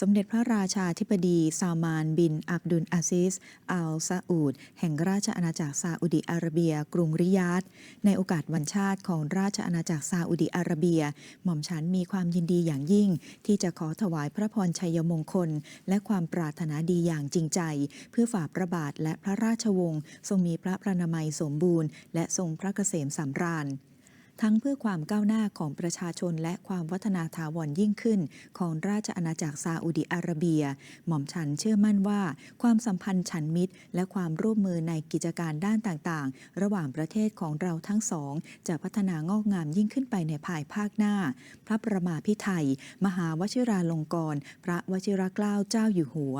สมเด็จพระราชาธิบดี ซามานบิน อับดุลอาซิส อัลซาอูด แห่งราชอาณาจักรซาอุดิอาระเบีย กรุงริยาดในโอกาสวันชาติของราชอาณาจักรซาอุดิอาระเบีย หม่อมฉันมีความยินดีอย่างยิ่ง ที่จะขอถวายพระพรชัยมงคล และความปรารถนาดีอย่างจริงใจ เพื่อฝ่าพระบาทและพระราชวงศ์ทรงมีพระพระนามัยสมบูรณ์ และทรงพระเกษมสำราญ ทั้งเพื่อความก้าวหน้าของประชาชน และความวัฒนาถาวรยิ่งขึ้น ของราชอาณาจักรซาอุดิอาระเบีย หม่อมฉันเชื่อมั่นว่า ความสัมพันธ์ฉันมิตร และความร่วมมือในกิจการด้านต่างๆ ระหว่างประเทศของเราทั้งสอง จะพัฒนางอกงามยิ่งขึ้นไปในภายภาคหน้า พระประมาพิไทยมหาวชิราลงกรณ์พระวชิรเกล้าเจ้าอยู่หัว